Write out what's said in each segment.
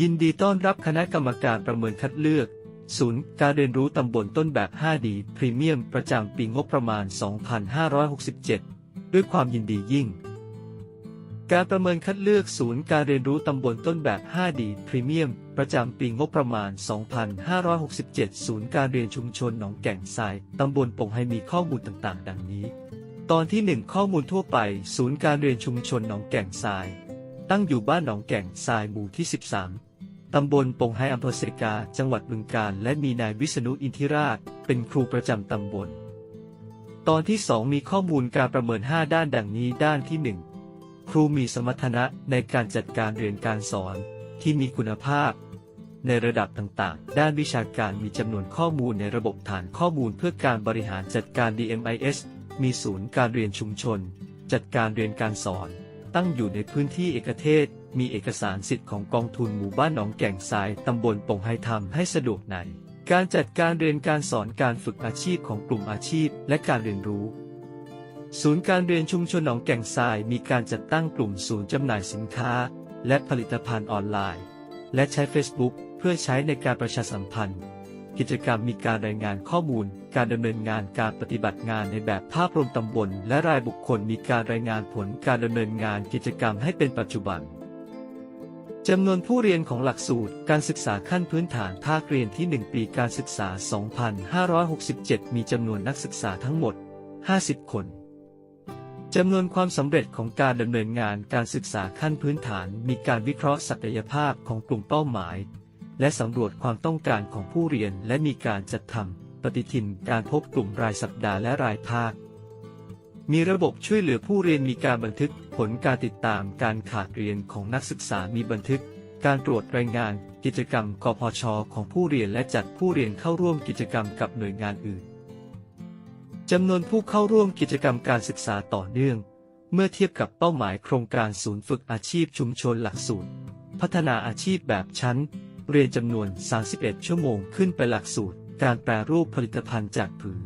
ยินดีต้อนรับคณะกรรมการประเมินคัดเลือก ศูนย์การเรียนรู้ตำบลต้นแบบ 5D พรีเมียมประจำปีงบประมาณ 2567 ด้วยความยินดียิ่ง การประเมินคัดเลือกศูนย์การเรียนรู้ตำบลต้นแบบ 5D พรีเมียมประจำปีงบประมาณ 2567 ศูนย์การเรียนชุมชนหนองแก่งทรายตำบลปงไฮมีข้อมูลต่างๆ ดังนี้ ตอนที่ 1 ข้อมูลทั่วไป ศูนย์การเรียนชุมชนหนองแก่งทราย ตั้งอยู่บ้านหนองแก่งทรายหมู่ที่ 13 ตำบลปงไฮอำเภอเสกา จังหวัดบึงกาฬ และมีนายวิษณุอินทิราช เป็นครูประจำตำบล ตอนที่ 2 มีข้อมูลการประเมิน 5 ด้านดังนี้ด้านที่ 1 ครูมีสมรรถนะในการจัดการเรียนการสอนที่มีคุณภาพ ในระดับต่างๆ ด้านวิชาการมีจำนวนข้อมูลในระบบฐานข้อมูลเพื่อการบริหารจัดการ DMIS มีศูนย์การเรียนชุมชน จัดการเรียนการสอน ตั้งอยู่ในพื้นที่เอกเทศ มีเอกสารสิทธิ์ของกองทุนหมู่บ้านหนองแก่งทรายตำบลปงไฮทำให้สะดวกใน การจัดการเรียนการสอนการฝึกอาชีพของกลุ่มอาชีพและการเรียนรู้ ศูนย์การเรียนชุมชนหนองแก่งทรายมีการจัดตั้งกลุ่มศูนย์จำหน่ายสินค้า และผลิตภัณฑ์ออนไลน์ และใช้ Facebook เพื่อใช้ในการประชาสัมพันธ์ กิจกรรมมีการรายงานข้อมูล การดำเนินงานการปฏิบัติงานในแบบภาพรวมตำบล และรายบุคคลมีการรายงานผลการดำเนินงานกิจกรรมให้เป็นปัจจุบันจำนวนผู้เรียนของหลักสูตรการศึกษาขั้นพื้นฐานภาคเรียนที่ 1 ปีการศึกษา 2567 มีจำนวนนักศึกษาทั้งหมด 50 คนจำนวนความสำเร็จของการดำเนินงานการศึกษาขั้นพื้นฐาน มีการวิเคราะห์ศักยภาพของกลุ่มเป้าหมาย และสำรวจความต้องการของผู้เรียนและมีการจัดทำ ปฏิทินการพบกลุ่มรายสัปดาห์และรายภาค มีระบบช่วยเหลือผู้เรียนมีการบันทึกผลการติดตามการขาดเรียนของนักศึกษามีบันทึก การตรวจรายงานกิจกรรมกพชของผู้เรียนและจัดผู้เรียนเข้าร่วมกิจกรรมกับหน่วยงานอื่นจำนวนผู้เข้าร่วมกิจกรรมการศึกษาต่อเนื่อง เมื่อเทียบกับเป้าหมายโครงการศูนย์ฝึกอาชีพชุมชนหลักสูตร พัฒนาอาชีพแบบชั้น เรียนจำนวน 31 ชั่วโมงขึ้นไปหลักสูตร การแปรรูปผลิตภัณฑ์จากผือ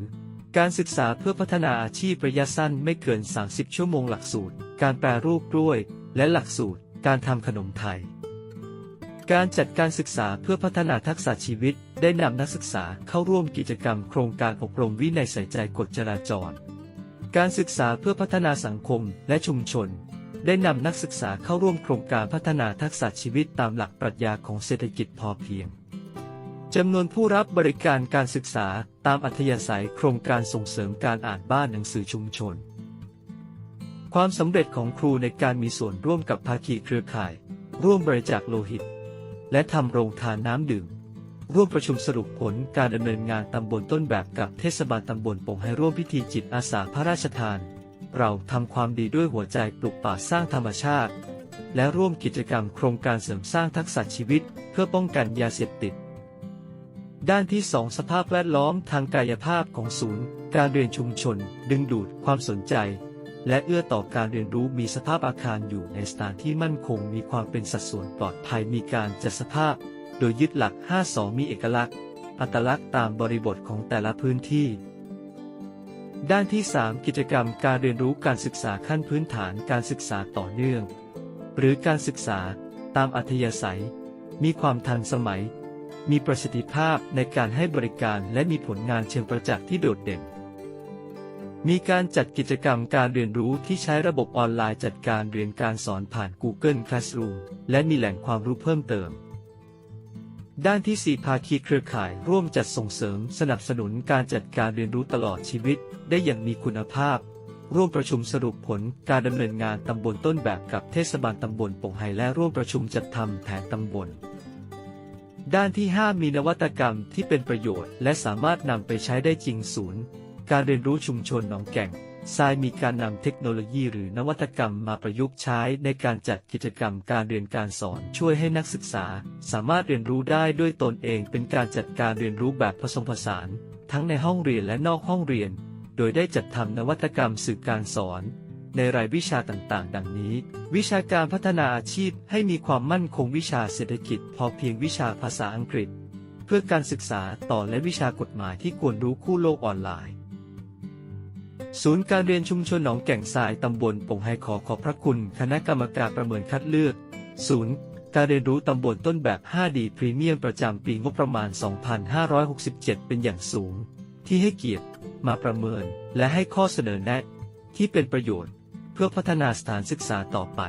การศึกษาเพื่อพัฒนาอาชีพระยะสั้นไม่เกิน 30 ชั่วโมงหลักสูตร การแปรรูปกล้วย และหลักสูตร การทำขนมไทย การจัดการศึกษาเพื่อพัฒนาทักษะชีวิต ได้นำนักศึกษาเข้าร่วมกิจกรรมโครงการอบรมวินัยใส่ใจกฎจราจร การศึกษาเพื่อพัฒนาสังคมและชุมชนได้นำนักศึกษาเข้าร่วมโครงการพัฒนาทักษะชีวิตตามหลักปรัชญาของเศรษฐกิจพอเพียง จำนวนผู้รับบริการการศึกษาตามอัธยาศัยโครงการส่งเสริมการอ่านบ้านหนังสือชุมชน ความสำเร็จของครูในการมีส่วนร่วมกับภาคีเครือข่าย ร่วมบริจาคโลหิต และทำโรงทานน้ำดื่ม ร่วมประชุมสรุปผลการดำเนินงานตำบลต้นแบบกับเทศบาลตำบลปงให้ร่วมพิธีจิตอาสาพระราชทาน เราทำความดีด้วยหัวใจปลูกป่าสร้างธรรมชาติ และร่วมกิจกรรมโครงการเสริมสร้างทักษะชีวิต เพื่อป้องกันยาเสพติด ด้านที่ 2 สภาพแวดล้อมทางกายภาพของศูนย์ การเรียนชุมชน ดึงดูดความสนใจ และเอื้อต่อการเรียนรู้มีสภาพอาคารอยู่ในสถานที่มั่นคง มีความเป็นสัดส่วนปลอดภัยมีการจัดสภาพ โดยยึดหลัก 5-2 มีเอกลักษณ์ อัตลักษณ์ตามบริบทของแต่ละพื้นที่ ด้านที่ 3 กิจกรรมการเรียนรู้การศึกษาขั้นพื้นฐานการศึกษาต่อเนื่อง หรือการศึกษาตามอัธยาศัย มีความทันสมัย มีประสิทธิภาพในการให้บริการและมีผลงานเชิงประจักษ์ที่โดดเด่น มีการจัดกิจกรรมการเรียนรู้ที่ใช้ระบบออนไลน์จัดการเรียนการสอนผ่าน Google Classroom และมีแหล่งความรู้เพิ่มเติม ด้านที่ 4 ภาคีเครือข่ายร่วมจัดส่งเสริมสนับสนุนการจัดการเรียนรู้ตลอดชีวิต ได้อย่างมีคุณภาพ ร่วมประชุมสรุปผลการดำเนินงานตำบลต้นแบบกับเทศบาลตำบลปงไฮและร่วมประชุมจัดทำแผนตำบล ด้านที่ 5 มีนวัตกรรมที่เป็นประโยชน์ และสามารถนำไปใช้ได้จริงศูนย์ การเรียนรู้ชุมชนหนองแก่งทรายมีการนำเทคโนโลยีหรือนวัตกรรมมาประยุกต์ใช้ในการจัดกิจกรรมการเรียนการสอนช่วยให้นักศึกษา สามารถเรียนรู้ได้ด้วยตนเองเป็นการจัดการเรียนรู้แบบผสมผสาน ทั้งในห้องเรียนและนอกห้องเรียน โดยได้จัดทำนวัตกรรมสื่อการสอน ในรายวิชาต่างๆ ดังนี้ วิชาการพัฒนาอาชีพให้มีความมั่นคงวิชาเศรษฐกิจ พอเพียงวิชาภาษาอังกฤษ เพื่อการศึกษาต่อและวิชากฎหมายที่ควรรู้คู่โลกออนไลน์ ศูนย์การเรียนชุมชนหนองแก่งทรายตำบลปงไฮขอขอบพระคุณ คณะกรรมการประเมินคัดเลือก ศูนย์การเรียนรู้ตำบลต้นแบบ 5D พรีเมียมประจำปีงบประมาณ 2567 เป็นอย่างสูง ที่ให้เกียรติมาประเมินและให้ข้อเสนอแนะ ที่เป็นประโยชน์ พื่อพัฒนาสถานศึกษาต่อไป